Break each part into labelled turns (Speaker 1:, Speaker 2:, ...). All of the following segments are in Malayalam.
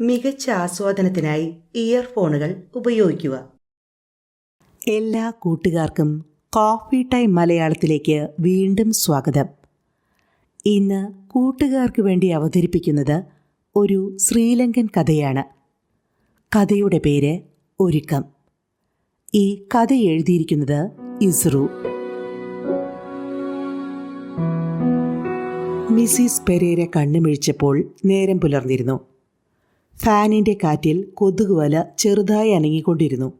Speaker 1: മികച്ച ആസ്വാദനത്തിനായി ഇയർഫോണുകൾ ഉപയോഗിക്കുക. എല്ലാ കൂട്ടുകാർക്കും കോഫി ടൈം മലയാളത്തിലേക്ക് വീണ്ടും സ്വാഗതം. ഇന്ന് കൂട്ടുകാർക്ക് വേണ്ടി അവതരിപ്പിക്കുന്നത് ഒരു ശ്രീലങ്കൻ കഥയാണ്. കഥയുടെ പേര് ഒരുക്കം. ഈ കഥ എഴുതിയിരിക്കുന്നത് ഇസ്രു. മിസിസ് പെരേര കണ്ണുമിഴിച്ചപ്പോൾ നേരം പുലർന്നിരുന്നു. ഫാനിന്റെ കാറ്റിൽ കൊതുകുവല ചെറുതായി അനങ്ങിക്കൊണ്ടിരുന്നു.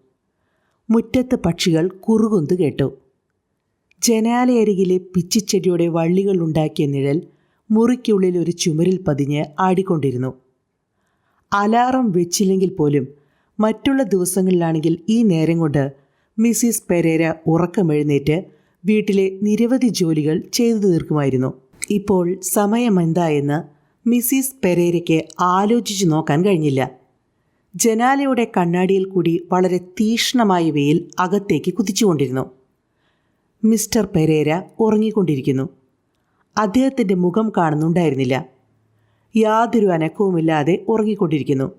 Speaker 1: മുറ്റത്ത് പക്ഷികൾ കുറുകുന്ത് കേട്ടു. ജനാലയരികിലെ പിച്ചിച്ചെടിയുടെ വള്ളികൾ ഉണ്ടാക്കിയ നിഴൽ മുറിക്കുള്ളിൽ ഒരു ചുമരിൽ പതിഞ്ഞ് ആടിക്കൊണ്ടിരുന്നു. അലാറം വെച്ചില്ലെങ്കിൽ പോലും മറ്റുള്ള ദിവസങ്ങളിലാണെങ്കിൽ ഈ നേരം കൊണ്ട് മിസ്സിസ് പെരേര ഉറക്കമെഴുന്നേറ്റ് വീട്ടിലെ നിരവധി ജോലികൾ ചെയ്തു തീർക്കുമായിരുന്നു. ഇപ്പോൾ സമയമെന്തായെന്ന് മിസ്സിസ് പെരേരയ്ക്ക് ആലോചിച്ചു നോക്കാൻ കഴിഞ്ഞില്ല. ജനാലയുടെ കണ്ണാടിയിൽ കൂടി വളരെ തീക്ഷ്ണമായ വെയിൽ അകത്തേക്ക് കുതിച്ചുകൊണ്ടിരുന്നു. Mister Pereira ഉറങ്ങിക്കൊണ്ടിരിക്കുന്നു. അദ്ദേഹത്തിന്റെ മുഖം കാണുന്നുണ്ടായിരുന്നില്ല. യാതൊരു അനക്കവുമില്ലാതെ ഉറങ്ങിക്കൊണ്ടിരിക്കുന്നു.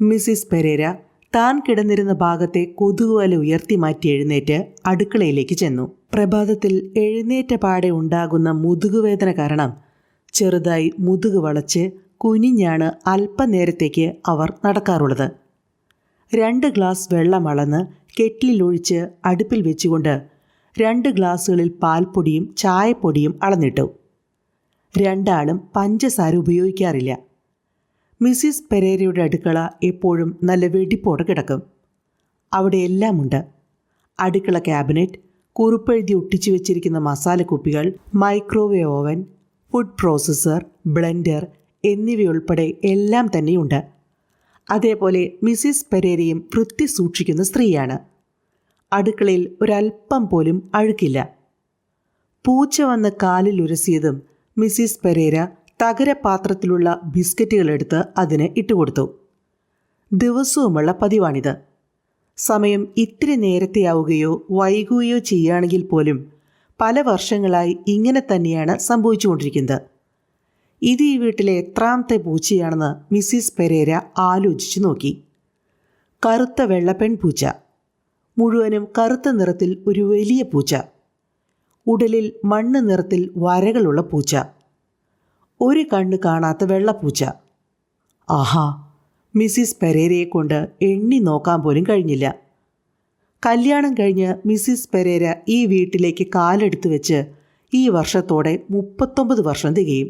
Speaker 1: മിസ്സിസ് പെരേര താൻ കിടന്നിരുന്ന ഭാഗത്തെ കൊതുകുവല ഉയർത്തി മാറ്റി എഴുന്നേറ്റ് അടുക്കളയിലേക്ക് ചെന്നു. പ്രഭാതത്തിൽ എഴുന്നേറ്റ പാടെ ഉണ്ടാകുന്ന മുതുകുവേദന കാരണം ചെറുതായി മുതുക് വളച്ച് കുനിഞ്ഞാണ് അല്പനേരത്തേക്ക് അവർ നടക്കാറുള്ളത്. രണ്ട് ഗ്ലാസ് വെള്ളം അളന്ന് കെറ്റിലൊഴിച്ച് അടുപ്പിൽ വെച്ചുകൊണ്ട് രണ്ട് ഗ്ലാസ്സുകളിൽ പാൽപ്പൊടിയും ചായപ്പൊടിയും അളന്നിട്ടു. രണ്ടാളും പഞ്ചസാര ഉപയോഗിക്കാറില്ല. മിസ്സിസ് പെരേരയുടെ അടുക്കള എപ്പോഴും നല്ല വെടിപ്പോടെ കിടക്കും. അവിടെ എല്ലാമുണ്ട്. അടുക്കള ക്യാബിനറ്റ് കുറുപ്പെഴുതി ഒട്ടിച്ചു വെച്ചിരിക്കുന്ന മസാലക്കുപ്പികൾ microwave oven food processor blender എന്നിവയുൾപ്പെടെ എല്ലാം തന്നെയുണ്ട്. അതേപോലെ മിസ്സിസ് പെരേരയും വൃത്തി സൂക്ഷിക്കുന്ന സ്ത്രീയാണ്. അടുക്കളയിൽ ഒരല്പം പോലും അഴുക്കില്ല. പൂച്ച വന്ന് കാലിൽ ഉരസിയതും മിസ്സിസ് പെരേര തകരപാത്രത്തിലുള്ള ബിസ്ക്കറ്റുകൾ എടുത്ത് അതിന് ഇട്ടുകൊടുത്തു. ദിവസവുമുള്ള പതിവാണിത്. സമയം ഇത്തിരി നേരത്തെയാവുകയോ വൈകുകയോ ചെയ്യുകയാണെങ്കിൽ പോലും പല വർഷങ്ങളായി ഇങ്ങനെ തന്നെയാണ് സംഭവിച്ചുകൊണ്ടിരിക്കുന്നത്. ഇത് ഈ വീട്ടിലെ എത്രാമത്തെ പൂച്ചയാണെന്ന് മിസ്സിസ് പെരേര ആലോചിച്ചു നോക്കി. കറുത്ത വെള്ളപ്പെൺ പൂച്ച. മുഴുവനും കറുത്ത നിറത്തിൽ ഒരു വലിയ പൂച്ച. ഉടലിൽ മണ്ണ് നിറത്തിൽ വരകളുള്ള പൂച്ച. ഒരു കണ്ണ് കാണാത്ത വെള്ളപ്പൂച്ച ആഹാ മിസ്സിസ് പെരേരയെ കൊണ്ട് എണ്ണി നോക്കാൻ പോലും കഴിഞ്ഞില്ല. കല്യാണം കഴിഞ്ഞ് മിസ്സിസ് പെരേര ഈ വീട്ടിലേക്ക് കാലെടുത്ത് വെച്ച് ഈ വർഷത്തോടെ മുപ്പത്തൊമ്പത് വർഷം തികയും.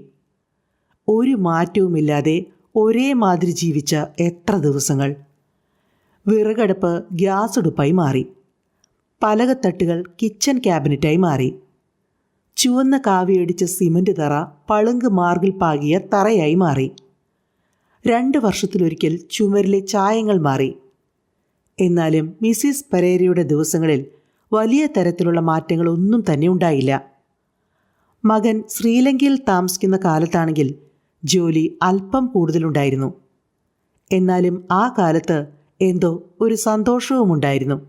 Speaker 1: ഒരു മാറ്റവുമില്ലാതെ ഒരേ മാതിരി ജീവിച്ച എത്ര ദിവസങ്ങൾ. വിറകടുപ്പ് ഗ്യാസ് അടുപ്പായി മാറി. പലകത്തട്ടുകൾ കിച്ചൺ ക്യാബിനറ്റായി മാറി. ചുവന്ന കാവിയടിച്ച സിമന്റ് തറ പളുങ്ക് മാർഗിൽ പാകിയ തറയായി മാറി. രണ്ട് വർഷത്തിലൊരിക്കൽ ചുമരിലെ ചായങ്ങൾ മാറി. എന്നാലും മിസ്സിസ് പരേരയുടെ ദിവസങ്ങളിൽ വലിയ തരത്തിലുള്ള മാറ്റങ്ങളൊന്നും തന്നെ ഉണ്ടായില്ല. മകൻ ശ്രീലങ്കയിൽ താമസിക്കുന്ന കാലത്താണെങ്കിൽ ജോലി അല്പം കൂടുതലുണ്ടായിരുന്നു. എന്നാലും ആ കാലത്ത് എന്തോ ഒരു സന്തോഷവുമുണ്ടായിരുന്നു.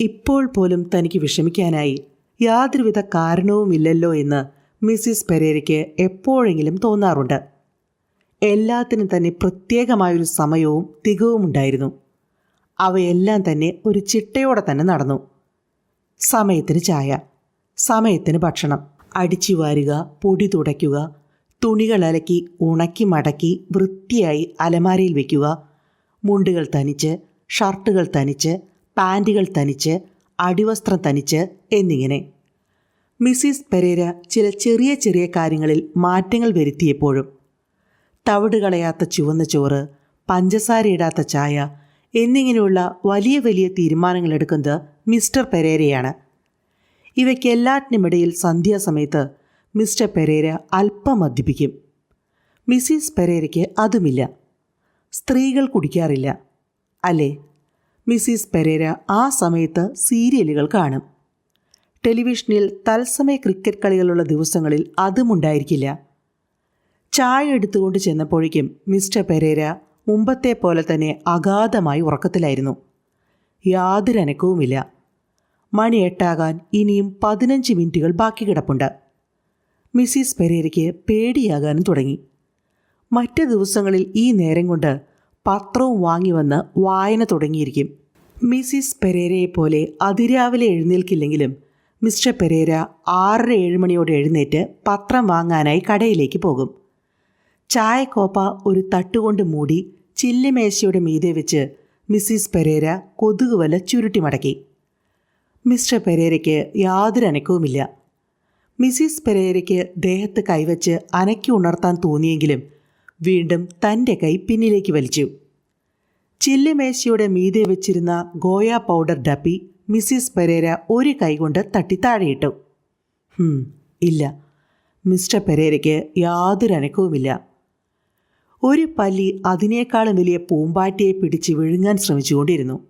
Speaker 1: ഇപ്പോൾ പോലും തനിക്ക് വിഷമിക്കാനായി യാതൊരുവിധ കാരണവുമില്ലല്ലോ എന്ന് മിസ്സിസ് പെരേരയ്ക്ക് എപ്പോഴെങ്കിലും തോന്നാറുണ്ട്. എല്ലാത്തിനും തന്നെ പ്രത്യേകമായൊരു സമയവും തികവുമുണ്ടായിരുന്നു. അവയെല്ലാം തന്നെ ഒരു ചിട്ടയോടെ തന്നെ നടന്നു. സമയത്തിന് ചായ. സമയത്തിന് ഭക്ഷണം. അടിച്ചു വാരുക പൊടി തുടയ്ക്കുക തുണികൾ അലക്കി ഉണക്കി മടക്കി വൃത്തിയായി അലമാരയിൽ വയ്ക്കുക മുണ്ടുകൾ തനിച്ച് ഷർട്ടുകൾ തനിച്ച് പാന്റുകൾ തനിച്ച് അടിവസ്ത്രം തനിച്ച് എന്നിങ്ങനെ. മിസ്സിസ് പെരേര ചില ചെറിയ ചെറിയ കാര്യങ്ങളിൽ മാറ്റങ്ങൾ വരുത്തിയപ്പോഴും. തവിട് കളയാത്ത ചുവന്ന ചോറ് പഞ്ചസാരയിടാത്ത ചായ എന്നിങ്ങനെയുള്ള വലിയ വലിയ തീരുമാനങ്ങൾ എടുക്കുന്നത് മിസ്റ്റർ പെരേരയാണ്. ഇവയ്ക്കെല്ലാറ്റിനുമിടയിൽ സന്ധ്യാസമയത്ത് മിസ്റ്റർ പെരേര അല്പം മദ്യപിക്കും. മിസ്സിസ് പെരേരയ്ക്ക് അതുമില്ല. സ്ത്രീകൾ കുടിക്കാറില്ല. അല്ലേ? മിസ്സിസ് പെരേര ആ സമയത്ത് സീരിയലുകൾ കാണും. ടെലിവിഷനിൽ തത്സമയ ക്രിക്കറ്റ് കളികളുള്ള ദിവസങ്ങളിൽ അതുമുണ്ടായിരിക്കില്ല. ചായ എടുത്തുകൊണ്ട് ചെന്നപ്പോഴേക്കും മിസ്റ്റർ പെരേര മുമ്പത്തെ പോലെ തന്നെ അഗാധമായി ഉറക്കത്തിലായിരുന്നു. യാതൊരു അനക്കവുമില്ല. മണി എട്ടാകാൻ ഇനിയും പതിനഞ്ച് മിനിറ്റുകൾ ബാക്കി കിടപ്പുണ്ട്. മിസ്സിസ് പെരേരയ്ക്ക് പേടിയാകാനും തുടങ്ങി. മറ്റു ദിവസങ്ങളിൽ ഈ നേരം കൊണ്ട് പത്രവും വാങ്ങി വന്ന് വായന തുടങ്ങിയിരിക്കും. മിസ്സിസ് പെരേരയെ പോലെ അതിരാവിലെ എഴുന്നേൽക്കില്ലെങ്കിലും മിസ്റ്റർ പെരേര ആറര ഏഴ് മണിയോടെ എഴുന്നേറ്റ് പത്രം വാങ്ങാനായി കടയിലേക്ക് പോകും. ചായക്കോപ്പ ഒരു തട്ടുകൊണ്ട് മൂടി ചില്ലിമേശയുടെ മീതെ വെച്ച് മിസ്സിസ് പെരേര കൊതുകുവല ചുരുട്ടി മടക്കി. മിസ്റ്റർ പെരേരയ്ക്ക് യാതൊരു അനക്കവുമില്ല. മിസ്സിസ് പെരേരയ്ക്ക് ദേഹത്ത് കൈവച്ച് അനക്കി ഉണർത്താൻ തോന്നിയെങ്കിലും വീണ്ടും തന്റെ കൈ പിന്നിലേക്ക് വലിച്ചു. ചില്ലിമേശയുടെ മീതെ വെച്ചിരുന്ന ഗോയ പൗഡർ ഡപ്പി മിസ്സിസ് പെരേര ഒരു കൈകൊണ്ട് തട്ടി താഴെയിട്ടു. ഇല്ല. മിസ്റ്റർ പെരേരയ്ക്ക് യാതൊരു അനക്കവുമില്ല. ഒരു പല്ലി അതിനേക്കാളും വലിയ പൂമ്പാറ്റയെ പിടിച്ച് വിഴുങ്ങാൻ ശ്രമിച്ചുകൊണ്ടിരുന്നു.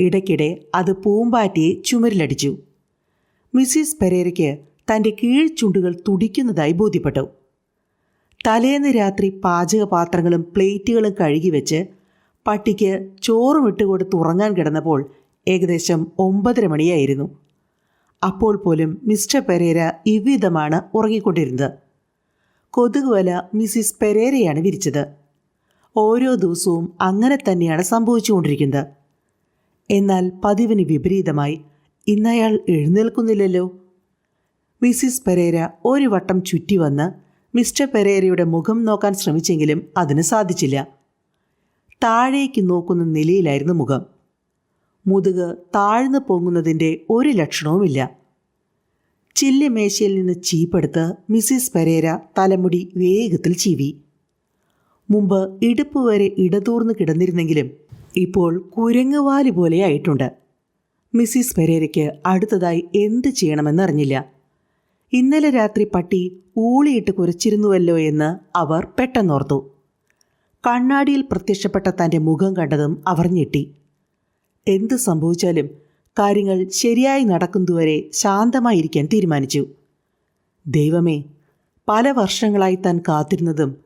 Speaker 1: ഇടയ്ക്കിടെ അത് പൂമ്പാറ്റയെ ചുമരിലടിച്ചു. മിസ്സിസ് പെരേരയ്ക്ക് തന്റെ കീഴ്ചുണ്ടുകൾ തുടിക്കുന്നതായി ബോധ്യപ്പെട്ടു. തലേന്ന് രാത്രി പാചകപാത്രങ്ങളും പ്ലേറ്റുകളും കഴുകി വെച്ച് പട്ടിക്ക് ചോറും ഇട്ടുകൊടുത്ത് ഉറങ്ങാൻ കിടന്നപ്പോൾ ഏകദേശം ഒമ്പതര മണിയായിരുന്നു. അപ്പോൾ പോലും മിസ്റ്റർ പെരേര ഇവ്വിധമാണ് ഉറങ്ങിക്കൊണ്ടിരുന്നത്. കൊതുകുവല മിസ്സിസ് പെരേരയാണ് വിരിച്ചത്. ഓരോ ദിവസവും അങ്ങനെ തന്നെയാണ് സംഭവിച്ചുകൊണ്ടിരിക്കുന്നത്. എന്നാൽ പതിവിന് വിപരീതമായി ഇന്നയാൾ എഴുന്നേൽക്കുന്നില്ലല്ലോ. മിസ്സിസ് പെരേര ഒരു വട്ടം ചുറ്റി വന്ന് മിസ്റ്റർ പെരേരയുടെ മുഖം നോക്കാൻ ശ്രമിച്ചെങ്കിലും അതിന് സാധിച്ചില്ല. താഴേക്ക് നോക്കുന്ന നിലയിലായിരുന്നു മുഖം. മുതുക് താഴ്ന്നു പൊങ്ങുന്നതിന്റെ ഒരു ലക്ഷണവുമില്ല. ചില്ലിമേശയിൽ നിന്ന് ചീപ്പെടുത്ത് മിസ്സിസ് പെരേര തലമുടി വേഗത്തിൽ ചീവി. മുമ്പ് ഇടുപ്പ് വരെ ഇടതൂർന്ന് കിടന്നിരുന്നെങ്കിലും ഇപ്പോൾ കുരങ്ങുവാലി പോലെയായിട്ടുണ്ട് മിസ്സിസ് പെരേരയ്ക്ക് അടുത്തതായി എന്ത് ചെയ്യണമെന്നറിഞ്ഞില്ല. ഇന്നലെ രാത്രി പട്ടി ഊളിയിട്ട് കുരച്ചിരുന്നുവല്ലോ എന്ന് അവർ പെട്ടെന്നോർത്തു. കണ്ണാടിയിൽ പ്രത്യക്ഷപ്പെട്ട തന്റെ മുഖം കണ്ടതും അവർ ഞെട്ടി. എന്ത് സംഭവിച്ചാലും കാര്യങ്ങൾ ശരിയായി നടക്കുന്നതുവരെ ശാന്തമായിരിക്കാൻ തീരുമാനിച്ചു. ദൈവമേ പല വർഷങ്ങളായി താൻ കാത്തിരുന്നതും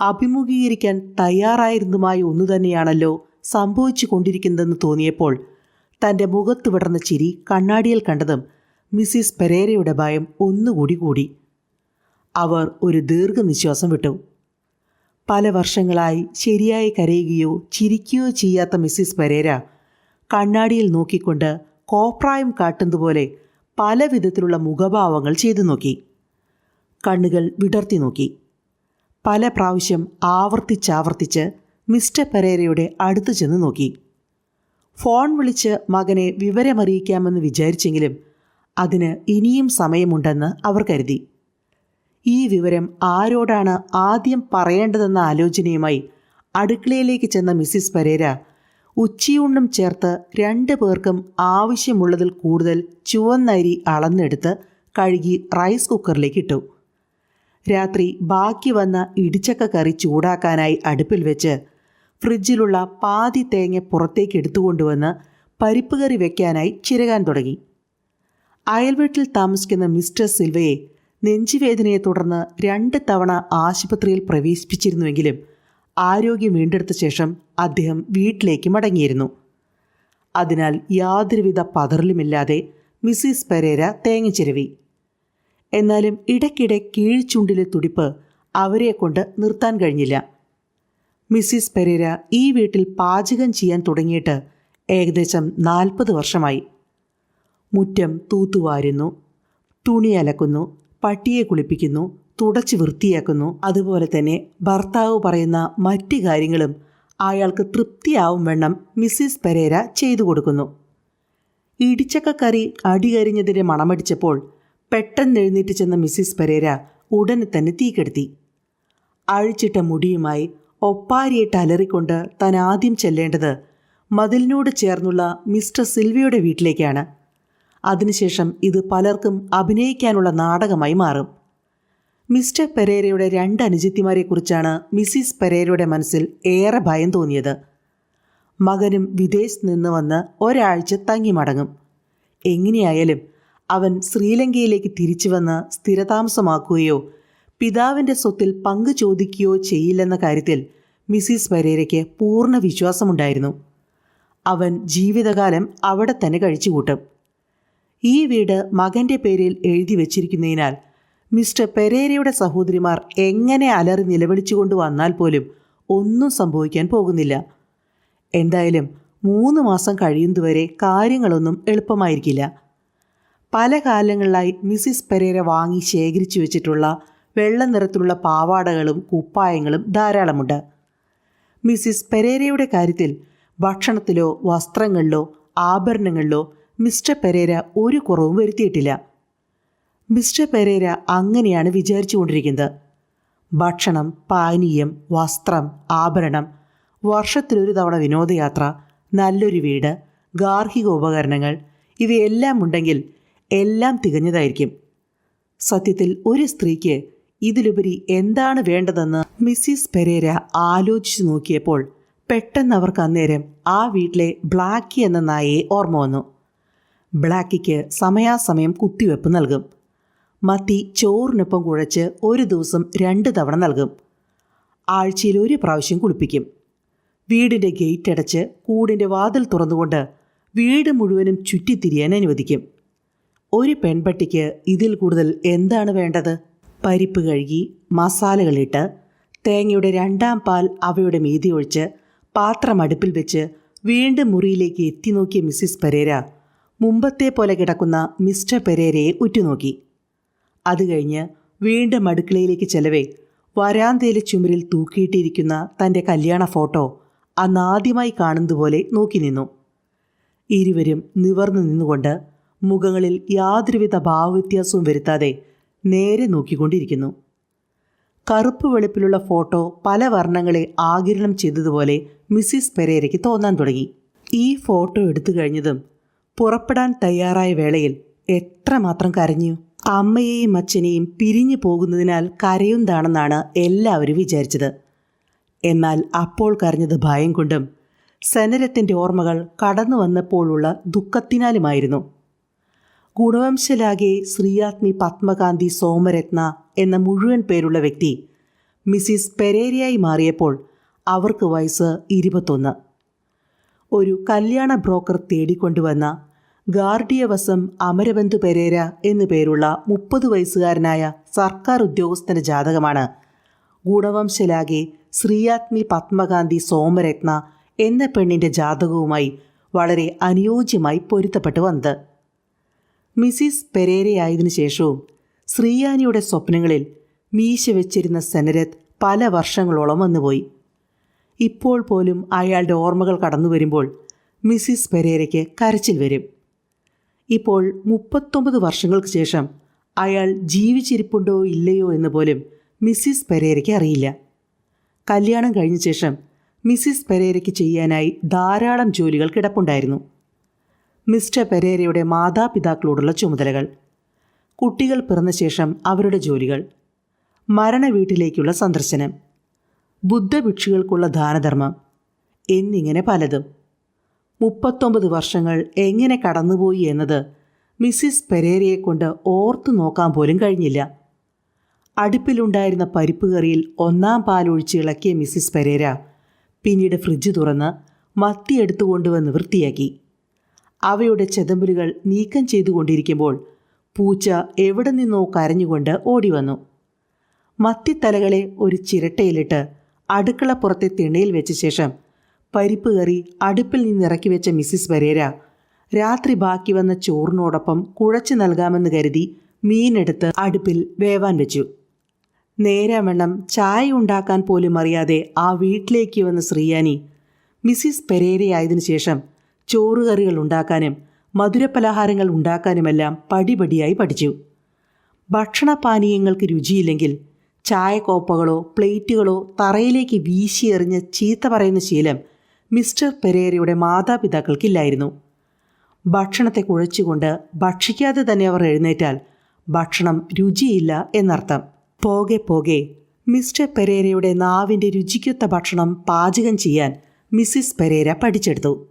Speaker 1: അഭിമുഖീകരിക്കാൻ തയ്യാറായിരുന്നതുമായ ഒന്നു തന്നെയാണല്ലോ സംഭവിച്ചു കൊണ്ടിരിക്കുന്നതെന്ന് തോന്നിയപ്പോൾ തന്റെ മുഖത്ത് വിടർന്ന ചിരി കണ്ണാടിയിൽ കണ്ടതും മിസ്സിസ് പെരേരയുടെ ഭയം ഒന്നുകൂടി കൂടി. അവർ ഒരു ദീർഘനിശ്വാസം വിട്ടു. പല വർഷങ്ങളായി ശരിയായി കരയുകയോ ചിരിക്കുകയോ ചെയ്യാത്ത മിസ്സിസ് പെരേര കണ്ണാടിയിൽ നോക്കിക്കൊണ്ട് കോപ്രായം കാട്ടുന്നതുപോലെ പല വിധത്തിലുള്ള മുഖഭാവങ്ങൾ ചെയ്തു നോക്കി. കണ്ണുകൾ വിടർത്തി നോക്കി. പല പ്രാവശ്യം ആവർത്തിച്ചാവർത്തിച്ച് മിസ്റ്റർ പെരേരയുടെ അടുത്ത് ചെന്ന് നോക്കി. ഫോൺ വിളിച്ച് മകനെ വിവരമറിയിക്കാമെന്ന് വിചാരിച്ചെങ്കിലും അതിന് ഇനിയും സമയമുണ്ടെന്ന് അവർ കരുതി. ഈ വിവരം ആരോടാണ് ആദ്യം പറയേണ്ടതെന്ന ആലോചനയുമായി അടുക്കളയിലേക്ക് ചെന്ന മിസ്സിസ് പരേര ഉച്ചയൂണും ചേർത്ത് രണ്ട് പേർക്കും ആവശ്യമുള്ളതിൽ കൂടുതൽ ചുവന്നരി അളന്നെടുത്ത് കഴുകി റൈസ് കുക്കറിലേക്ക് ഇട്ടു. രാത്രി ബാക്കി വന്ന ഇടിച്ചക്ക കറി ചൂടാക്കാനായി അടുപ്പിൽ വെച്ച് ഫ്രിഡ്ജിലുള്ള പാതി തേങ്ങ പുറത്തേക്ക് എടുത്തുകൊണ്ടുവന്ന് പരിപ്പ് കറി വെക്കാനായി ചിരകാൻ തുടങ്ങി. അയൽവീട്ടിൽ താമസിക്കുന്ന മിസ്റ്റർ സിൽവയെ നെഞ്ചുവേദനയെ തുടർന്ന് രണ്ട് തവണ ആശുപത്രിയിൽ പ്രവേശിപ്പിച്ചിരുന്നുവെങ്കിലും ആരോഗ്യം വീണ്ടെടുത്ത ശേഷം അദ്ദേഹം വീട്ടിലേക്ക് മടങ്ങിയിരുന്നു. അതിനാൽ യാതൊരുവിധ പതറലുമില്ലാതെ മിസ്സിസ് പെരേര തേങ്ങിച്ചിരവി എന്നാലും ഇടയ്ക്കിടെ കീഴ്ചുണ്ടിലെ തുടിപ്പ് അവരെക്കൊണ്ട് നിർത്താൻ കഴിഞ്ഞില്ല. മിസ്സിസ് പെരേര ഈ വീട്ടിൽ പാചകം ചെയ്യാൻ തുടങ്ങിയിട്ട് ഏകദേശം നാൽപ്പത് വർഷമായി. മുറ്റം തൂത്തുവാരുന്നു തുണി അലക്കുന്നു പട്ടിയെ കുളിപ്പിക്കുന്നു തുടച്ച് വൃത്തിയാക്കുന്നു. അതുപോലെ തന്നെ ഭർത്താവ് പറയുന്ന മറ്റു കാര്യങ്ങളും അയാൾക്ക് തൃപ്തിയാവും വണ്ണം മിസ്സിസ് പെരേര ചെയ്തു കൊടുക്കുന്നു. ഇടിച്ചക്കക്കറി അടികരിഞ്ഞതിന്റെ മണമടിച്ചപ്പോൾ പെട്ടെന്ന് എഴുന്നേറ്റ് ചെന്ന മിസ്സിസ് പെരേര ഉടനെ തന്നെ തീക്കെടുത്തി അഴിച്ചിട്ട മുടിയുമായി ഒപ്പാരിയിട്ട് അലറിക്കൊണ്ട് താൻ ആദ്യം ചെല്ലേണ്ടത് മതിലിനോട് ചേർന്നുള്ള മിസ്റ്റർ സിൽവിയുടെ വീട്ടിലേക്കാണ്. അതിനുശേഷം ഇത് പലർക്കും അഭിനയിക്കാനുള്ള നാടകമായി മാറും. മിസ്റ്റർ പെരേരയുടെ രണ്ട് അനുജിത്തിമാരെക്കുറിച്ചാണ് മിസ്സിസ് പെരേരയുടെ മനസ്സിൽ ഏറെ ഭയം തോന്നിയത്. മകനും വിദേശത്ത് നിന്ന് വന്ന് ഒരാഴ്ച തങ്ങി മടങ്ങും. എങ്ങനെയായാലും അവൻ ശ്രീലങ്കയിലേക്ക് തിരിച്ചു വന്ന് സ്ഥിരതാമസമാക്കുകയോ പിതാവിന്റെ സ്വത്തിൽ പങ്കു ചോദിക്കുകയോ ചെയ്യില്ലെന്ന കാര്യത്തിൽ മിസ്സിസ് പെരേരയ്ക്ക് പൂർണ വിശ്വാസമുണ്ടായിരുന്നു. അവൻ ജീവിതകാലം അവിടെ തന്നെ കഴിച്ചുകൂട്ടും. ഈ വീട് മകന്റെ പേരിൽ എഴുതി വച്ചിരിക്കുന്നതിനാൽ മിസ്റ്റർ പെരേരയുടെ സഹോദരിമാർ എങ്ങനെ അലറി നിലവിളിച്ചുകൊണ്ട് വന്നാൽ പോലും ഒന്നും സംഭവിക്കാൻ പോകുന്നില്ല. എന്തായാലും മൂന്ന് മാസം കഴിയുന്നതുവരെ കാര്യങ്ങളൊന്നും എളുപ്പമായിരിക്കില്ല. പല കാലങ്ങളിലായി മിസ്സിസ് പെരേര വാങ്ങി ശേഖരിച്ചു വെച്ചിട്ടുള്ള വെള്ള നിറത്തിലുള്ള പാവാടകളും കുപ്പായങ്ങളും ധാരാളമുണ്ട്. മിസ്സിസ് പെരേരയുടെ കാര്യത്തിൽ ഭക്ഷണത്തിലോ വസ്ത്രങ്ങളിലോ ആഭരണങ്ങളിലോ മിസ്റ്റർ പെരേര ഒരു കുറവും വരുത്തിയിട്ടില്ല. മിസ്റ്റർ പെരേര അങ്ങനെയാണ് വിചാരിച്ചുകൊണ്ടിരിക്കുന്നത്. ഭക്ഷണം പാനീയം വസ്ത്രം ആഭരണം വർഷത്തിലൊരു തവണ വിനോദയാത്ര നല്ലൊരു വീട് ഗാർഹിക ഉപകരണങ്ങൾ ഇവയെല്ലാം ഉണ്ടെങ്കിൽ എല്ലാം തികഞ്ഞതായിരിക്കും. സത്യത്തിൽ ഒരു സ്ത്രീക്ക് ഇതിലുപരി എന്താണ് വേണ്ടതെന്ന് മിസ്സിസ് പെരേര ആലോചിച്ചു നോക്കിയപ്പോൾ പെട്ടെന്ന് അവർക്ക് അന്നേരം ആ വീട്ടിലെ ബ്ലാക്കി എന്ന നായയെ ഓർമ്മ വന്നു. ബ്ലാക്കിക്ക് സമയാസമയം കുത്തിവെപ്പ് നൽകും. മത്തി ചോറിനൊപ്പം കുഴച്ച് ഒരു ദിവസം രണ്ട് തവണ നൽകും. ആഴ്ചയിൽ ഒരു പ്രാവശ്യം കുളിപ്പിക്കും. വീടിന്റെ ഗേറ്റ് അടച്ച് കൂടിന്റെ വാതിൽ തുറന്നുകൊണ്ട് വീട് മുഴുവനും ചുറ്റിത്തിരിയാൻ അനുവദിക്കും. ഒരു പെൺപട്ടിക്ക് ഇതിൽ കൂടുതൽ എന്താണ് വേണ്ടത്? പരിപ്പ് കഴുകി മസാലകളിട്ട് തേങ്ങയുടെ രണ്ടാം പാൽ അവയുടെ മീതി ഒഴിച്ച് പാത്രം അടുപ്പിൽ വെച്ച് വീണ്ടും മുറിയിലേക്ക് എത്തി നോക്കിയ മിസ്സിസ് പെരേര മുമ്പത്തെ പോലെ കിടക്കുന്ന മിസ്റ്റർ പെരേരയെ ഉറ്റുനോക്കി. അത് കഴിഞ്ഞ് വീണ്ടും അടുക്കളയിലേക്ക് ചെലവേ. വരാന്തയിലെ ചുമരിൽ തൂക്കിയിട്ടിരിക്കുന്ന തന്റെ കല്യാണ ഫോട്ടോ അന്നാദ്യമായി കാണുന്നതുപോലെ നോക്കി നിന്നു. ഇരുവരും നിവർന്നു നിന്നുകൊണ്ട് മുഖങ്ങളിൽ യാതൊരുവിധ ഭാവവ്യത്യാസവും വരുത്താതെ നേരെ നോക്കിക്കൊണ്ടിരിക്കുന്നു. കറുപ്പ് വെളുപ്പിലുള്ള ഫോട്ടോ പല വർണങ്ങളെ ആകിരണം ചെയ്തതുപോലെ മിസ്സിസ് പെരേരയ്ക്ക് തോന്നാൻ തുടങ്ങി. ഈ ഫോട്ടോ എടുത്തു കഴിഞ്ഞതും പുറപ്പെടാൻ തയ്യാറായ വേളയിൽ എത്രമാത്രം കരഞ്ഞു? അമ്മയെയും അച്ഛനെയും പിരിഞ്ഞു പോകുന്നതിനാൽ കരയുന്നതാണെന്നാണ് എല്ലാവരും വിചാരിച്ചത്. എന്നാൽ അപ്പോൾ കരഞ്ഞത് ഭയം കൊണ്ടും സനരത്തിന്റെ ഓർമ്മകൾ കടന്നു വന്നപ്പോഴുള്ള ദുഃഖത്തിനാലുമായിരുന്നു. ഗുണവംശലാകെ ശ്രീയാത്മി പത്മകാന്തി സോമരത്ന എന്ന മുഴുവൻ പേരുള്ള വ്യക്തി മിസ്സിസ് പെരേരയായി മാറിയപ്പോൾ അവർക്ക് വയസ്സ് ഇരുപത്തൊന്ന്. ഒരു കല്യാണ ബ്രോക്കർ തേടിക്കൊണ്ടുവന്ന ഗാർഡിയവസം അമരബന്ധു പെരേര എന്നു പേരുള്ള മുപ്പത് വയസ്സുകാരനായ സർക്കാർ ഉദ്യോഗസ്ഥന്റെ ജാതകമാണ്. ഗുണവംശലാകെ ശ്രീയാത്മി പത്മകാന്തി സോമരത്ന എന്ന പെണ്ണിന്റെ ജാതകവുമായി വളരെ അനുയോജ്യമായി പൊരുത്തപ്പെട്ടു വന്നത്. മിസിസ് പെരേരയായതിനു ശേഷവും ശ്രീയാനിയുടെ സ്വപ്നങ്ങളിൽ മീശ വെച്ചിരുന്ന സെനരത്ത് പല വർഷങ്ങളോളം വന്നുപോയി. ഇപ്പോൾ പോലും അയാളുടെ ഓർമ്മകൾ കടന്നു വരുമ്പോൾ മിസിസ് പെരേരയ്ക്ക് കരച്ചിൽ വരും. ഇപ്പോൾ മുപ്പത്തൊമ്പത് വർഷങ്ങൾക്ക് ശേഷം അയാൾ ജീവിച്ചിരിപ്പുണ്ടോ ഇല്ലയോ എന്ന് പോലും മിസ്സിസ് പെരേരയ്ക്ക് അറിയില്ല. കല്യാണം കഴിഞ്ഞ ശേഷം മിസ്സിസ് പെരേരയ്ക്ക് ചെയ്യാനായി ധാരാളം ജോലികൾ കിടപ്പുണ്ടായിരുന്നു. മിസ്റ്റർ പെരേരയുടെ മാതാപിതാക്കളോടുള്ള ചുമതലകൾ കുട്ടികൾ പിറന്ന ശേഷം അവരുടെ ജോലികൾ മരണ വീട്ടിലേക്കുള്ള സന്ദർശനം ബുദ്ധഭിക്ഷികൾക്കുള്ള ദാനധർമ്മം എന്നിങ്ങനെ പലതും. മുപ്പത്തൊമ്പത് വർഷങ്ങൾ എങ്ങനെ കടന്നുപോയി എന്നത് മിസ്സിസ് പെരേരയെ കൊണ്ട് ഓർത്തു നോക്കാൻ പോലും കഴിഞ്ഞില്ല. അടുപ്പിലുണ്ടായിരുന്ന പരിപ്പ് കറിയിൽ ഒന്നാം പാലൊഴിച്ച് ഇളക്കിയ മിസ്സിസ് പെരേര പിന്നീട് ഫ്രിഡ്ജ് തുറന്ന് മത്തി എടുത്തുകൊണ്ടുവന്ന് വൃത്തിയാക്കി. അവയുടെ ചെതമ്പലുകൾ നീക്കം ചെയ്തുകൊണ്ടിരിക്കുമ്പോൾ പൂച്ച എവിടെ നിന്നോ കരഞ്ഞുകൊണ്ട് ഓടി വന്നു മത്തിത്തലകളെ ഒരു ചിരട്ടയിലിട്ട് അടുക്കളപ്പുറത്തെ തിണയിൽ വെച്ച ശേഷം പരിപ്പ് കറി അടുപ്പിൽ നിന്നിറക്കി വെച്ച മിസ്സിസ് പരേര. രാത്രി ബാക്കി വന്ന ചോറിനോടൊപ്പം കുഴച്ചു നൽകാമെന്ന് കരുതി മീനെടുത്ത് അടുപ്പിൽ വേവാൻ വെച്ചു. നേരാവണ്ണം ചായ ഉണ്ടാക്കാൻ പോലും അറിയാതെ ആ വീട്ടിലേക്ക് വന്ന ശ്രീയാനി മിസ്സിസ് പെരേരയായതിനു ശേഷം ചോറുകറികൾ ഉണ്ടാക്കാനും മധുരപലഹാരങ്ങൾ ഉണ്ടാക്കാനുമെല്ലാം പടിപടിയായി പഠിച്ചു. ഭക്ഷണപാനീയങ്ങൾക്ക് രുചിയില്ലെങ്കിൽ ചായക്കോപ്പകളോ പ്ലേറ്റുകളോ തറയിലേക്ക് വീശിയെറിഞ്ഞ് ചീത്ത പറയുന്ന ശീലം മിസ്റ്റർ പെരേരയുടെ മാതാപിതാക്കൾക്കില്ലായിരുന്നു. ഭക്ഷണത്തെ കുഴച്ചുകൊണ്ട് ഭക്ഷിക്കാതെ തന്നെ അവർ എഴുന്നേറ്റാൽ ഭക്ഷണം രുചിയില്ല എന്നർത്ഥം. പോകെ പോകെ മിസ്റ്റർ പെരേരയുടെ നാവിന്റെ രുചിക്കൊത്ത ഭക്ഷണം പാചകം ചെയ്യാൻ മിസ്സിസ് പെരേര പഠിച്ചെടുത്തു.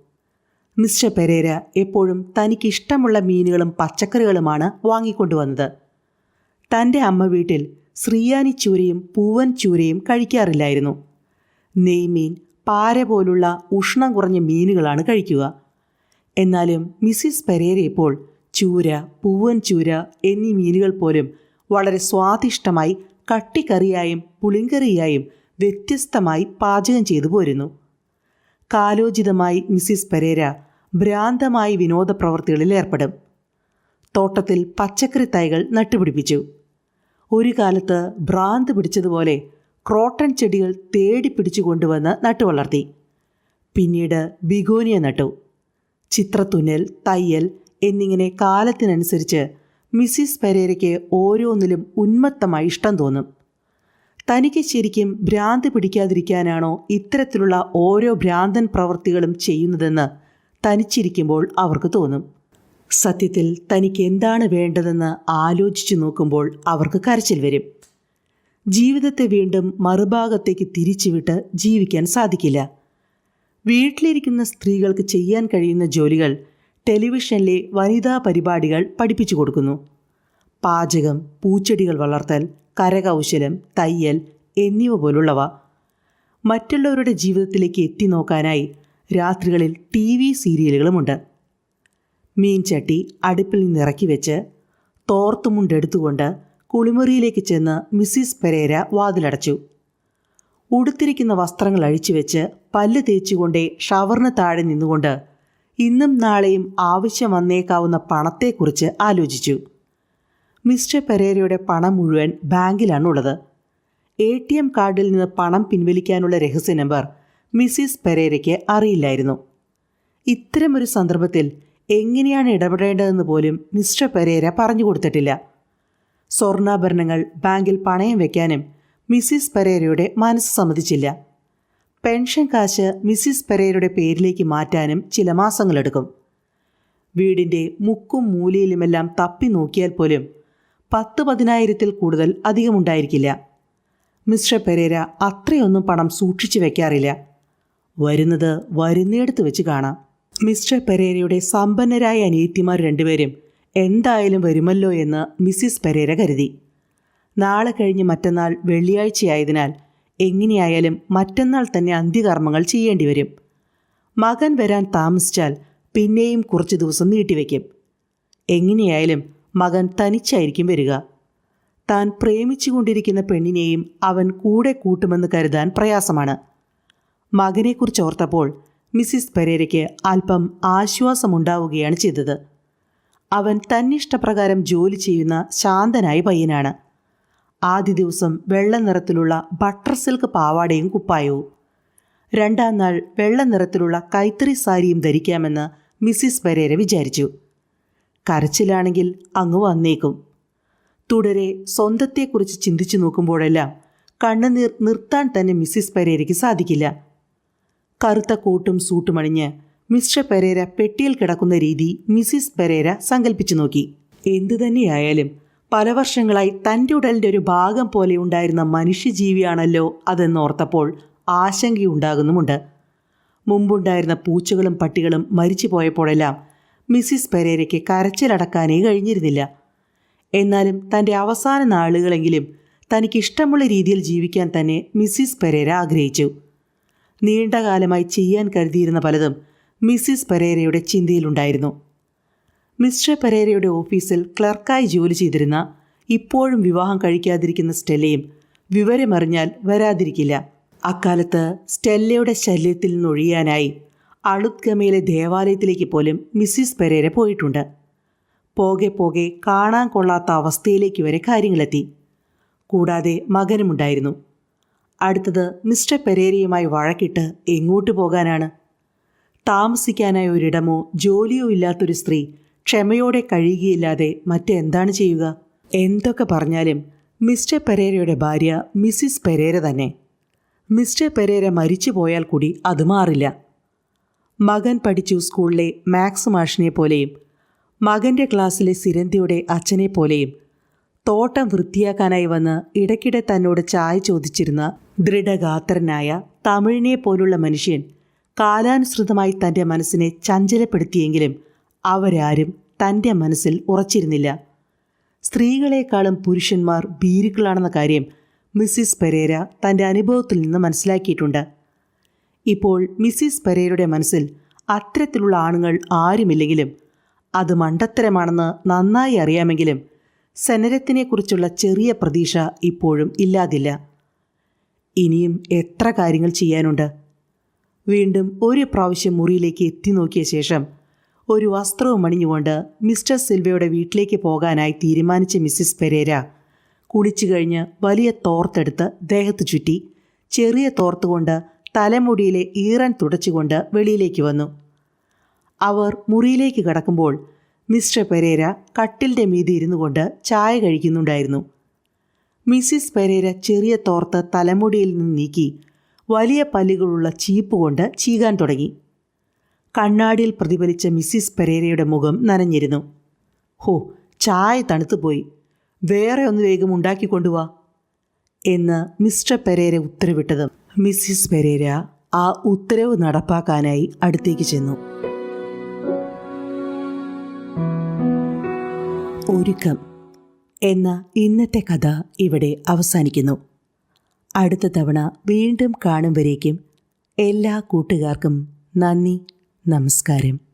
Speaker 1: മിസ്റ്റർ പെരേര എപ്പോഴും തനിക്കിഷ്ടമുള്ള മീനുകളും പച്ചക്കറികളുമാണ് വാങ്ങിക്കൊണ്ടുവന്നത്. തന്റെ അമ്മ വീട്ടിൽ ശ്രീയാനി ചൂരയും പൂവൻ ചൂരയും കഴിക്കാറില്ലായിരുന്നു. നെയ്മീൻ പാര പോലുള്ള ഉഷ്ണം കുറഞ്ഞ മീനുകളാണ് കഴിക്കുക. എന്നാലും മിസ്സിസ് പെരേര ഇപ്പോൾ ചൂര പൂവൻ ചൂര എന്നീ മീനുകൾ പോലും വളരെ സ്വാദിഷ്ടമായി കട്ടിക്കറിയായും പുളിങ്കറിയായും വ്യത്യസ്തമായി പാചകം ചെയ്തു പോരുന്നു. കാലോചിതമായി മിസ്സിസ് പെരേര ഭ്രാന്തമായി വിനോദ പ്രവർത്തികളിൽ ഏർപ്പെടും. തോട്ടത്തിൽ പച്ചക്കറി തൈകൾ നട്ടുപിടിപ്പിച്ചു. ഒരു കാലത്ത് ഭ്രാന്ത് പിടിച്ചതുപോലെ ക്രോട്ടൺ ചെടികൾ തേടി പിടിച്ചു കൊണ്ടുവന്ന് നട്ടുവളർത്തി പിന്നീട് ബിഗോനിയ നട്ടു. ചിത്രത്തുന്നൽ തയ്യൽ എന്നിങ്ങനെ കാലത്തിനനുസരിച്ച് മിസ്സിസ് പെരേരയ്ക്ക് ഓരോന്നിലും ഉന്മത്തമായി ഇഷ്ടം തോന്നും. തനിക്ക് ശരിക്കും ഭ്രാന്ത് പിടിക്കാതിരിക്കാനാണോ ഇത്തരത്തിലുള്ള ഓരോ ഭ്രാന്തൻ പ്രവൃത്തികളും ചെയ്യുന്നതെന്ന് തനിച്ചിരിക്കുമ്പോൾ അവർക്ക് തോന്നും. സത്യത്തിൽ തനിക്ക് എന്താണ് വേണ്ടതെന്ന് ആലോചിച്ചു നോക്കുമ്പോൾ അവർക്ക് കരച്ചിൽ വരും. ജീവിതത്തെ വീണ്ടും മറുഭാഗത്തേക്ക് തിരിച്ചുവിട്ട് ജീവിക്കാൻ സാധിക്കില്ല. വീട്ടിലിരിക്കുന്ന സ്ത്രീകൾക്ക് ചെയ്യാൻ കഴിയുന്ന ജോലികൾ ടെലിവിഷനിലെ വനിതാ പരിപാടികൾ പഠിപ്പിച്ചു കൊടുക്കുന്നു. പാചകം പൂച്ചെടികൾ വളർത്തൽ കരകൗശലം തയ്യൽ എന്നിവ പോലുള്ളവ മറ്റുള്ളവരുടെ ജീവിതത്തിലേക്ക് എത്തി നോക്കാനായി രാത്രികളിൽ ടി വി സീരിയലുകളുമുണ്ട്. മീൻചട്ടി അടുപ്പിൽ നിന്ന് ഇറക്കി വെച്ച് തോർത്തുമുണ്ടെടുത്തുകൊണ്ട് കുളിമുറിയിലേക്ക് ചെന്ന് മിസ്സിസ് പെരേര വാതിലടച്ചു. ഉടുത്തിരിക്കുന്ന വസ്ത്രങ്ങൾ അഴിച്ചുവെച്ച് പല്ല് തേച്ചുകൊണ്ടേ ഷവറിന് താഴെ നിന്നുകൊണ്ട് ഇന്നും നാളെയും ആവശ്യം വന്നേക്കാവുന്ന പണത്തെക്കുറിച്ച് ആലോചിച്ചു. മിസ്റ്റർ പെരേരയുടെ പണം മുഴുവൻ ബാങ്കിലാണുള്ളത്. എ ടി എം കാർഡിൽ നിന്ന് പണം പിൻവലിക്കാനുള്ള രഹസ്യ നമ്പർ മിസ്സിസ് പെരേരയ്ക്ക് അറിയില്ലായിരുന്നു. ഇത്തരമൊരു സന്ദർഭത്തിൽ എങ്ങനെയാണ് ഇടപെടേണ്ടതെന്ന് പോലും മിസ്റ്റർ പെരേര പറഞ്ഞു കൊടുത്തിട്ടില്ല. സ്വർണാഭരണങ്ങൾ ബാങ്കിൽ പണയം വയ്ക്കാനും മിസ്സിസ് പെരേരയുടെ മനസ്സ് സമ്മതിച്ചില്ല. പെൻഷൻ കാശ് മിസ്സിസ് പെരേരയുടെ പേരിലേക്ക് മാറ്റാനും ചില മാസങ്ങളെടുക്കും. വീടിന്റെ മുക്കും മൂലയിലുമെല്ലാം തപ്പി നോക്കിയാൽ പോലും പത്ത് പതിനായിരത്തിൽ കൂടുതൽ അധികമുണ്ടായിരിക്കില്ല. മിസ്റ്റർ പെരേര അത്രയൊന്നും പണം സൂക്ഷിച്ചു വെക്കാറില്ല. വരുന്നത് വരുന്നിടത്ത് വെച്ച് കാണാം. മിസ്റ്റർ പെരേരയുടെ സമ്പന്നരായ അനിയത്തിമാർ രണ്ടുപേരും എന്തായാലും വരുമല്ലോ എന്ന് മിസ്സിസ് പെരേര കരുതി. നാളെ കഴിഞ്ഞ് മറ്റന്നാൾ വെള്ളിയാഴ്ചയായതിനാൽ എങ്ങനെയായാലും മറ്റന്നാൾ തന്നെ അന്ത്യകർമ്മങ്ങൾ ചെയ്യേണ്ടി വരും. മകൻ വരാൻ താമസിച്ചാൽ പിന്നെയും കുറച്ച് ദിവസം നീട്ടിവെക്കും എങ്ങനെയായാലും മകൻ തനിച്ചായിരിക്കും വരിക. താൻ പ്രേമിച്ചുകൊണ്ടിരിക്കുന്ന പെണ്ണിനെയും അവൻ കൂടെ കൂട്ടുമെന്ന് കരുതാൻ പ്രയാസമാണ്. മകനെക്കുറിച്ച് ഓർത്തപ്പോൾ മിസ്സിസ് പെരേരയ്ക്ക് അല്പം ആശ്വാസമുണ്ടാവുകയാണ് ചെയ്തത്. അവൻ തന്നിഷ്ടപ്രകാരം ജോലി ചെയ്യുന്ന ശാന്തനായ പയ്യനാണ്. ആദ്യ ദിവസം വെള്ള നിറത്തിലുള്ള ബട്ടർ സിൽക്ക് പാവാടയും കുപ്പായവും. രണ്ടാം നാൾ വെള്ള നിറത്തിലുള്ള കൈത്തറി സാരിയും ധരിക്കാമെന്ന് മിസ്സിസ് പെരേര വിചാരിച്ചു. കരച്ചിലാണെങ്കിൽ അങ്ങ് വന്നേക്കും. തുടരെ സ്വന്തത്തെക്കുറിച്ച് ചിന്തിച്ചു നോക്കുമ്പോഴെല്ലാം കണ്ണുനീർ നിർത്താൻ തന്നെ മിസ്സിസ് പെരേരയ്ക്ക് സാധിക്കില്ല. കറുത്ത കോട്ടും സൂട്ടും അണിഞ്ഞ് മിസ്റ്റർ പെരേര പെട്ടിയിൽ കിടക്കുന്ന രീതി മിസ്സിസ് പെരേര സങ്കല്പിച്ചു നോക്കി. എന്തു തന്നെയായാലും പല വർഷങ്ങളായി തന്റെ ഉടലിന്റെ ഒരു ഭാഗം പോലെ ഉണ്ടായിരുന്ന മനുഷ്യജീവിയാണല്ലോ അതെന്നോർത്തപ്പോൾ ആശങ്കയുണ്ടാകുന്നുമുണ്ട്. മുമ്പുണ്ടായിരുന്ന പൂച്ചകളും പട്ടികളും മരിച്ചു പോയപ്പോഴെല്ലാം മിസ്സിസ് പെരേരയ്ക്ക് കരച്ചിലടക്കാനേ കഴിഞ്ഞിരുന്നില്ല. എന്നാലും തന്റെ അവസാന നാളുകളെങ്കിലും തനിക്കിഷ്ടമുള്ള രീതിയിൽ ജീവിക്കാൻ തന്നെ മിസ്സിസ് പെരേര ആഗ്രഹിച്ചു. നീണ്ടകാലമായി ചെയ്യാൻ കരുതിയിരുന്ന പലതും മിസ്സിസ് പെരേരയുടെ ചിന്തയിലുണ്ടായിരുന്നു. മിസ്റ്റർ പെരേരയുടെ ഓഫീസിൽ ക്ലർക്കായി ജോലി ചെയ്തിരുന്ന ഇപ്പോഴും വിവാഹം കഴിക്കാതിരിക്കുന്ന സ്റ്റെല്ലയും വിവരമറിഞ്ഞാൽ വരാതിരിക്കില്ല. അക്കാലത്ത് സ്റ്റെല്ലയുടെ ശല്യത്തിൽ നിന്നൊഴിയാനായി അളുത്ഗമയിലെ ദേവാലയത്തിലേക്ക് പോലും മിസ്സിസ് പെരേര പോയിട്ടുണ്ട്. പോകെ പോകെ കാണാൻ കൊള്ളാത്ത അവസ്ഥയിലേക്ക് വരെ കാര്യങ്ങളെത്തി. കൂടാതെ മകനുമുണ്ടായിരുന്നു. അടുത്തത് മിസ്റ്റർ പെരേരയുമായി വഴക്കിട്ട് എങ്ങോട്ട് പോകാനാണ്? താമസിക്കാനായി ഒരിടമോ ജോലിയോ ഇല്ലാത്തൊരു സ്ത്രീ ക്ഷമയോടെ കഴിയുകയില്ലാതെ മറ്റെന്താണ് ചെയ്യുക? എന്തൊക്കെ പറഞ്ഞാലും മിസ്റ്റർ പെരേരയുടെ ഭാര്യ മിസ്സിസ് പെരേര തന്നെ. മിസ്റ്റർ പെരേര മരിച്ചു പോയാൽ കൂടി അത് മാറില്ല. മകൻ പഠിച്ചു സ്കൂളിലെ മാക്സ് മാഷിനെ പോലെയും മകന്റെ ക്ലാസ്സിലെ സിരന്തിയുടെ അച്ഛനെ പോലെയും തോട്ടം വൃത്തിയാക്കാനായി വന്ന് ഇടയ്ക്കിടെ തന്നോട് ചായ ചോദിച്ചിരുന്ന ദൃഢഗാത്രനായ തമിഴിനെ പോലുള്ള മനുഷ്യൻ കാലാനുസൃതമായി തന്റെ മനസ്സിനെ ചഞ്ചലപ്പെടുത്തിയെങ്കിലും അവരാരും തന്റെ മനസ്സിൽ ഉറച്ചിരുന്നില്ല. സ്ത്രീകളെക്കാളും പുരുഷന്മാർ ഭീരുക്കളാണെന്ന കാര്യം മിസ്സിസ് പെരേര തന്റെ അനുഭവത്തിൽ നിന്ന് മനസ്സിലാക്കിയിട്ടുണ്ട്. ഇപ്പോൾ മിസ്സിസ് പെരേരയുടെ മനസ്സിൽ അത്തരത്തിലുള്ള ആണുങ്ങൾ ആരുമില്ലെങ്കിലും അത് മണ്ടത്തരമാണെന്ന് നന്നായി അറിയാമെങ്കിലും സെനരത്തിനെക്കുറിച്ചുള്ള ചെറിയ പ്രതീക്ഷ ഇപ്പോഴും ഇല്ലാതില്ല. ഇനിയും എത്ര കാര്യങ്ങൾ ചെയ്യാനുണ്ട്? വീണ്ടും ഒരു പ്രാവശ്യം മുറിയിലേക്ക് എത്തി നോക്കിയ ശേഷം ഒരു വസ്ത്രവും അണിഞ്ഞുകൊണ്ട് മിസ്റ്റർ സിൽവയുടെ വീട്ടിലേക്ക് പോകാനായി തീരുമാനിച്ച മിസ്സിസ് പെരേര കുളിച്ചു കഴിഞ്ഞ് വലിയ തോർത്തെടുത്ത് ദേഹത്ത് ചുറ്റി ചെറിയ തോർത്തുകൊണ്ട് തലമുടിയിലെ ഈറൻ തുടച്ചുകൊണ്ട് വെളിയിലേക്ക് വന്നു. അവർ മുറിയിലേക്ക് കടക്കുമ്പോൾ മിസ്റ്റർ പെരേര കട്ടിലിന്റെ മീതി ഇരുന്നു കൊണ്ട് ചായ കഴിക്കുന്നുണ്ടായിരുന്നു. മിസ്സിസ് പെരേര ചെറിയ തോർത്ത് തലമുടിയിൽ നിന്ന് നീക്കി വലിയ പല്ലുകളുള്ള ചീപ്പ് കൊണ്ട് ചീകാൻ തുടങ്ങി. കണ്ണാടിയിൽ പ്രതിഫലിച്ച മിസ്സിസ് പെരേരയുടെ മുഖം നനഞ്ഞിരുന്നു. ഹോ ചായ തണുത്തുപോയി വേറെ ഒന്ന് വേഗം ഉണ്ടാക്കി കൊണ്ടുവാ എന്ന് മിസ്റ്റർ പെരേര ഉത്തരവിട്ടതും മിസ്സിസ് പെരേര ആ ഉത്തരവ് നടപ്പാക്കാനായി അടുത്തേക്ക് ചെന്നു. ഒരുക്കം എന്ന ഇന്നത്തെ കഥ ഇവിടെ അവസാനിക്കുന്നു. അടുത്ത തവണ വീണ്ടും കാണും വരേക്കും എല്ലാ കൂട്ടുകാർക്കും നന്ദി നമസ്കാരം.